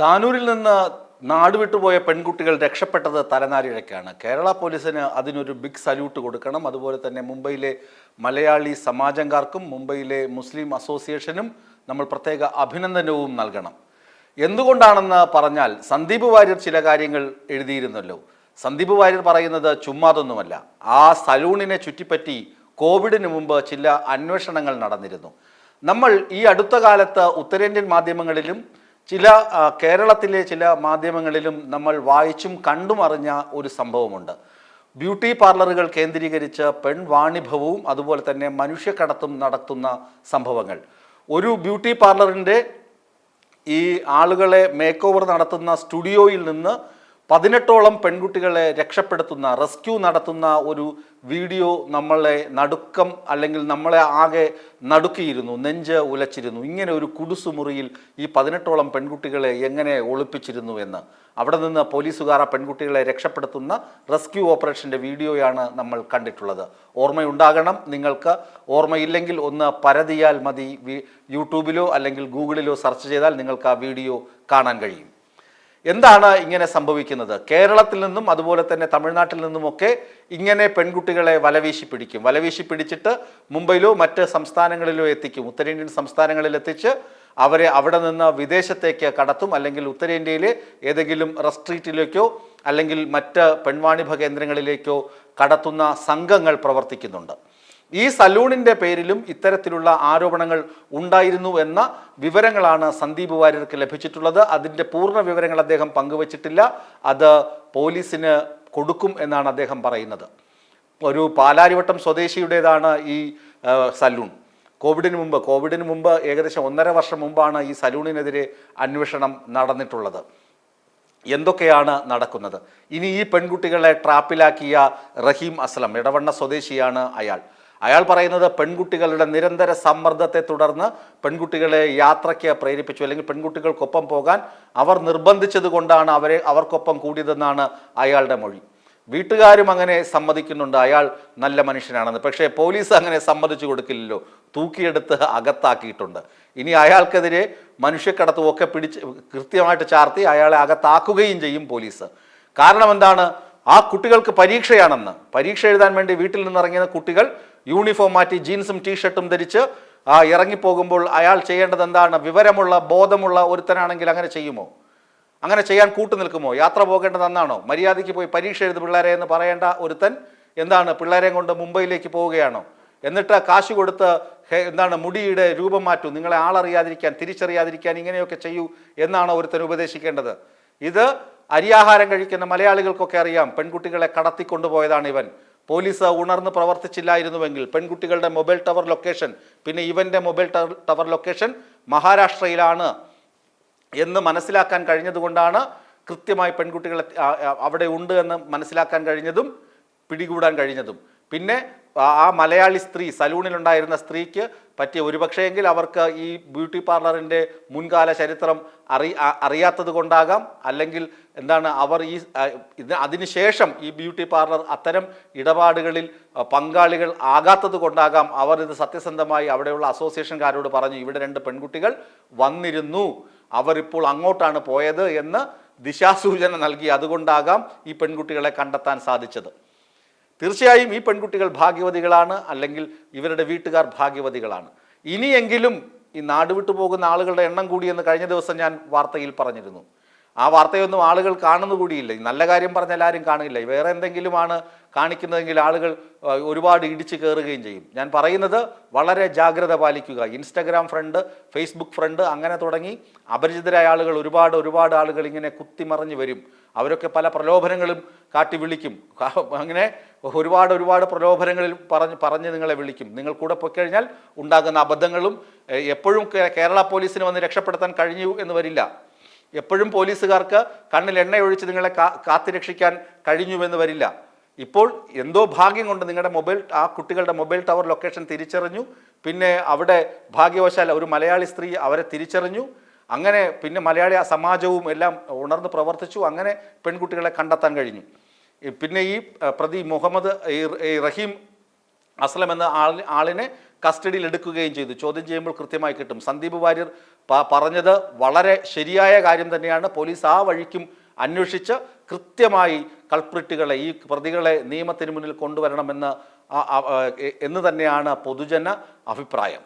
താനൂരിൽ നിന്ന് നാടുവിട്ടുപോയ പെൺകുട്ടികൾ രക്ഷപ്പെട്ടത് തലനാരിഴക്കാണ് കേരള പോലീസിന് അതിനൊരു ബിഗ് സല്യൂട്ട് കൊടുക്കണം. അതുപോലെ തന്നെ മുംബൈയിലെ മലയാളി സമാജംകാർക്കും മുംബൈയിലെ മുസ്ലിം അസോസിയേഷനും നമ്മൾ പ്രത്യേക അഭിനന്ദനവും നൽകണം. എന്തുകൊണ്ടാണെന്ന് പറഞ്ഞാൽ സന്ദീപ് വാര്യർ ചില കാര്യങ്ങൾ എഴുതിയിരുന്നല്ലോ. സന്ദീപ് വാര്യർ പറയുന്നത് ചുമ്മാതൊന്നുമല്ല ആ സലൂണിനെ ചുറ്റിപ്പറ്റി കോവിഡിന് മുമ്പ് ചില അന്വേഷണങ്ങൾ നടന്നിരുന്നു. നമ്മൾ ഈ അടുത്ത കാലത്ത് ഉത്തരേന്ത്യൻ മാധ്യമങ്ങളിലും ചില കേരളത്തിലെ ചില മാധ്യമങ്ങളിലും നമ്മൾ വായിച്ചും കണ്ടും അറിഞ്ഞ ഒരു സംഭവമുണ്ട്. ബ്യൂട്ടി പാർലറുകൾ കേന്ദ്രീകരിച്ച് പെൺ പെൺവാണിഭവവും അതുപോലെ തന്നെ മനുഷ്യക്കടത്തും നടത്തുന്ന സംഭവങ്ങൾ. ഒരു ബ്യൂട്ടി പാർലറിന്റെ ഈ ആളുകളെ മേക്ക് ഓവർ നടത്തുന്ന സ്റ്റുഡിയോയിൽ നിന്ന് പതിനെട്ടോളം പെൺകുട്ടികളെ രക്ഷപ്പെടുത്തുന്ന റെസ്ക്യൂ നടത്തുന്ന ഒരു വീഡിയോ നമ്മളെ നടുക്കം അല്ലെങ്കിൽ നമ്മളെ ആകെ നടുക്കിയിരുന്നു നെഞ്ച് ഉലച്ചിരുന്നു. ഇങ്ങനെ ഒരു കുടുസുമുറിയിൽ ഈ പതിനെട്ടോളം പെൺകുട്ടികളെ എങ്ങനെ ഒളിപ്പിച്ചിരുന്നു എന്ന്. അവിടെ നിന്ന് പോലീസുകാർ ആ പെൺകുട്ടികളെ രക്ഷപ്പെടുത്തുന്ന റെസ്ക്യൂ ഓപ്പറേഷന്റെ വീഡിയോയാണ് നമ്മൾ കണ്ടിട്ടുള്ളത്. ഓർമ്മയുണ്ടാകണം നിങ്ങൾക്ക്. ഓർമ്മയില്ലെങ്കിൽ ഒന്ന് പരതിയാൽ മതി. യൂട്യൂബിലോ അല്ലെങ്കിൽ ഗൂഗിളിലോ സെർച്ച് ചെയ്താൽ നിങ്ങൾക്ക് ആ വീഡിയോ കാണാൻ കഴിയും. എന്താണ് ഇങ്ങനെ സംഭവിക്കുന്നത്? കേരളത്തിൽ നിന്നും അതുപോലെ തന്നെ തമിഴ്നാട്ടിൽ നിന്നുമൊക്കെ ഇങ്ങനെ പെൺകുട്ടികളെ വലവീശി പിടിക്കും. വലവീശി പിടിച്ചിട്ട് മുംബൈയിലോ മറ്റ് സംസ്ഥാനങ്ങളിലോ എത്തിക്കും. ഉത്തരേന്ത്യൻ സംസ്ഥാനങ്ങളിൽ എത്തിച്ച് അവരെ അവിടെ നിന്ന് വിദേശത്തേക്ക് കടത്തും. അല്ലെങ്കിൽ ഉത്തരേന്ത്യയിലെ ഏതെങ്കിലും റെസ്ട്രീറ്റിലേക്കോ അല്ലെങ്കിൽ മറ്റ് പെൺവാണിഭ കേന്ദ്രങ്ങളിലേക്കോ കടത്തുന്ന സംഘങ്ങൾ പ്രവർത്തിക്കുന്നുണ്ട്. ഈ സലൂണിന്റെ പേരിലും ഇത്തരത്തിലുള്ള ആരോപണങ്ങൾ ഉണ്ടായിരുന്നു എന്ന വിവരങ്ങളാണ് സന്ദീപ് വാര്യർക്ക് ലഭിച്ചിട്ടുള്ളത്. അതിന്റെ പൂർണ വിവരങ്ങൾ അദ്ദേഹം പങ്കുവച്ചിട്ടില്ല. അത് പോലീസിന് കൊടുക്കും എന്നാണ് അദ്ദേഹം പറയുന്നത്. ഒരു പാലാരിവട്ടം സ്വദേശിയുടേതാണ് ഈ സലൂൺ. കോവിഡിന് മുമ്പ് കോവിഡിന് മുമ്പ് ഏകദേശം ഒന്നര വർഷം മുമ്പാണ് ഈ സലൂണിനെതിരെ അന്വേഷണം നടന്നിട്ടുള്ളത്. എന്തൊക്കെയാണ് നടക്കുന്നത്? ഇനി ഈ പെൺകുട്ടികളെ ട്രാപ്പിലാക്കിയ റഹീം അസ്ലം ഇടവണ്ണ സ്വദേശിയാണ് അയാൾ. അയാൾ പറയുന്നത് പെൺകുട്ടികളുടെ നിരന്തര സമ്മർദ്ദത്തെ തുടർന്ന് പെൺകുട്ടികളെ യാത്രയ്ക്ക് പ്രേരിപ്പിച്ചു അല്ലെങ്കിൽ പെൺകുട്ടികൾക്കൊപ്പം പോകാൻ അവർ നിർബന്ധിച്ചത് കൊണ്ടാണ് അവരെ അവർക്കൊപ്പം കൂടിയതെന്നാണ് അയാളുടെ മൊഴി. വീട്ടുകാരും അങ്ങനെ സമ്മതിക്കുന്നുണ്ട്. അയാൾ നല്ല മനുഷ്യനാണെന്ന്. പക്ഷേ പോലീസ് അങ്ങനെ സമ്മതിച്ചു കൊടുക്കില്ലല്ലോ. തൂക്കിയെടുത്ത് അകത്താക്കിയിട്ടുണ്ട്. ഇനി അയാൾക്കെതിരെ മനുഷ്യക്കടത്തും ഒക്കെ പിടിച്ച് കൃത്യമായിട്ട് ചാർത്തി അയാളെ അകത്താക്കുകയും ചെയ്യും പോലീസ്. കാരണം എന്താണ്? ആ കുട്ടികൾക്ക് പരീക്ഷയാണെന്ന്. പരീക്ഷ എഴുതാൻ വേണ്ടി വീട്ടിൽ നിന്ന് ഇറങ്ങിയ കുട്ടികൾ യൂണിഫോം മാറ്റി ജീൻസും ടീഷർട്ടും ധരിച്ച് ആ ഇറങ്ങിപ്പോകുമ്പോൾ അയാൾ ചെയ്യേണ്ടത് എന്താണ് വിവരമുള്ള ബോധമുള്ള ഒരുത്തനാണെങ്കിൽ അങ്ങനെ ചെയ്യുമോ? അങ്ങനെ ചെയ്യാൻ കൂട്ടു നിൽക്കുമോ? യാത്ര പോകേണ്ടത് എന്നാണോ മര്യാദയ്ക്ക് പോയി പരീക്ഷ എഴുതി പിള്ളേരെ എന്ന് പറയേണ്ട ഒരുത്തൻ എന്താണ്? പിള്ളേരെയും കൊണ്ട് മുംബൈയിലേക്ക് പോവുകയാണോ? എന്നിട്ട് കാശ് കൊടുത്ത് എന്താണ് മുടിയുടെ രൂപം മാറ്റൂ. നിങ്ങളെ ആളറിയാതിരിക്കാൻ തിരിച്ചറിയാതിരിക്കാൻ ഇങ്ങനെയൊക്കെ ചെയ്യൂ എന്നാണ് ഒരുത്തൻ ഉപദേശിക്കേണ്ടത്? ഇത് അരിയാഹാരം കഴിക്കുന്ന മലയാളികൾക്കൊക്കെ അറിയാം പെൺകുട്ടികളെ കടത്തിക്കൊണ്ടുപോയതാണ് ഇവൻ. പോലീസ് ഉണർന്ന് പ്രവർത്തിച്ചില്ലായിരുന്നുവെങ്കിൽ പെൺകുട്ടികളുടെ മൊബൈൽ ടവർ ലൊക്കേഷൻ പിന്നെ ഇവന്റെ മൊബൈൽ ടവർ- ലൊക്കേഷൻ മഹാരാഷ്ട്രയിലാണ് എന്ന് മനസ്സിലാക്കാൻ കഴിഞ്ഞതുകൊണ്ടാണ് കൃത്യമായി പെൺകുട്ടികളെ അവിടെ ഉണ്ട് എന്ന് മനസ്സിലാക്കാൻ കഴിഞ്ഞതും പിടികൂടാൻ കഴിഞ്ഞതും. പിന്നെ ആ- മലയാളി സ്ത്രീ സലൂണിലുണ്ടായിരുന്ന സ്ത്രീക്ക് പറ്റിയ ഒരുപക്ഷെയെങ്കിൽ അവർക്ക് ഈ ബ്യൂട്ടി പാർലറിന്റെ മുൻകാല ചരിത്രം അറി അറിയാത്തത് കൊണ്ടാകാം. അല്ലെങ്കിൽ എന്താണ് അവർ ഈ അതിനുശേഷം ഈ ബ്യൂട്ടി പാർലർ അത്തരം ഇടപാടുകളിൽ പങ്കാളികൾ ആകാത്തത് കൊണ്ടാകാം. അവർ ഇത് സത്യസന്ധമായി അവിടെയുള്ള അസോസിയേഷൻകാരോട് പറഞ്ഞു ഇവിടെ രണ്ട് പെൺകുട്ടികൾ വന്നിരുന്നു. അവരിപ്പോൾ അങ്ങോട്ടാണ് പോയത് എന്ന് ദിശാസൂചന നൽകി. അതുകൊണ്ടാകാം ഈ പെൺകുട്ടികളെ കണ്ടെത്താൻ സാധിച്ചത്. തീർച്ചയായും ഈ പെൺകുട്ടികൾ ഭാഗ്യവതികളാണ് അല്ലെങ്കിൽ ഇവരുടെ വീട്ടുകാർ ഭാഗ്യവതികളാണ്. ഇനിയെങ്കിലും ഈ നാടുവിട്ടു പോകുന്ന ആളുകളുടെ എണ്ണം കൂടിയെന്ന് കഴിഞ്ഞ ദിവസം ഞാൻ വാർത്തയിൽ പറഞ്ഞിരുന്നു. ആ വാർത്തയൊന്നും ആളുകൾ കാണുന്നു കൂടിയില്ല. നല്ല കാര്യം പറഞ്ഞാൽ ആരും കാണില്ല. വേറെ എന്തെങ്കിലുമാണ് കാണിക്കുന്നതെങ്കിൽ ആളുകൾ ഒരുപാട് ഇടിച്ചു കയറുകയും ചെയ്യും. ഞാൻ പറയുന്നത് വളരെ ജാഗ്രത പാലിക്കുക. ഇൻസ്റ്റഗ്രാം ഫ്രണ്ട് ഫേസ്ബുക്ക് ഫ്രണ്ട് അങ്ങനെ തുടങ്ങി അപരിചിതരായ ആളുകൾ ഒരുപാട് ഒരുപാട് ആളുകൾ ഇങ്ങനെ കുത്തിമറിഞ്ഞ് വരും. അവരൊക്കെ പല പ്രലോഭനങ്ങളും കാട്ടി വിളിക്കും. അങ്ങനെ ഒരുപാട് ഒരുപാട് പ്രലോഭനങ്ങളിൽ പറഞ്ഞ് പറഞ്ഞ് നിങ്ങളെ വിളിക്കും. നിങ്ങൾ കൂടെ പോയി കഴിഞ്ഞാൽ ഉണ്ടാകുന്ന അബദ്ധങ്ങളും എപ്പോഴും കേരള പോലീസിന് വന്ന് രക്ഷപ്പെടുത്താൻ കഴിഞ്ഞു എന്ന് വരില്ല. എപ്പോഴും പോലീസുകാർക്ക് കണ്ണിൽ എണ്ണ ഒഴിച്ച് നിങ്ങളെ കാ കാത്തുരക്ഷിക്കാൻ കഴിഞ്ഞുവെന്ന് വരില്ല. ഇപ്പോൾ എന്തോ ഭാഗ്യം കൊണ്ട് നിങ്ങളുടെ മൊബൈൽ ആ കുട്ടികളുടെ മൊബൈൽ ടവർ ലൊക്കേഷൻ തിരിച്ചറിഞ്ഞു. പിന്നെ അവിടെ ഭാഗ്യവശാൽ ഒരു മലയാളി സ്ത്രീ അവരെ തിരിച്ചറിഞ്ഞു. അങ്ങനെ പിന്നെ മലയാളി സമാജവും എല്ലാം ഉണർന്ന് പ്രവർത്തിച്ചു. അങ്ങനെ പെൺകുട്ടികളെ കണ്ടെത്താൻ കഴിഞ്ഞു. പിന്നെ ഈ പ്രതി മുഹമ്മദ് ഈ റഹീം അസ്ലം എന്ന ആളിനെ കസ്റ്റഡിയിൽ എടുക്കുകയും ചെയ്തു. ചോദ്യം ചെയ്യുമ്പോൾ കൃത്യമായി കിട്ടും. സന്ദീപ് വാര്യർ പറഞ്ഞത് വളരെ ശരിയായ കാര്യം തന്നെയാണ്. പോലീസ് ആ വഴിക്കും അന്വേഷിച്ച് കൃത്യമായി കൾപ്രിറ്റുകളെ ഈ പ്രതികളെ നിയമത്തിന് മുന്നിൽ കൊണ്ടുവരണമെന്ന് എന്ന് തന്നെയാണ് പൊതുജന അഭിപ്രായം.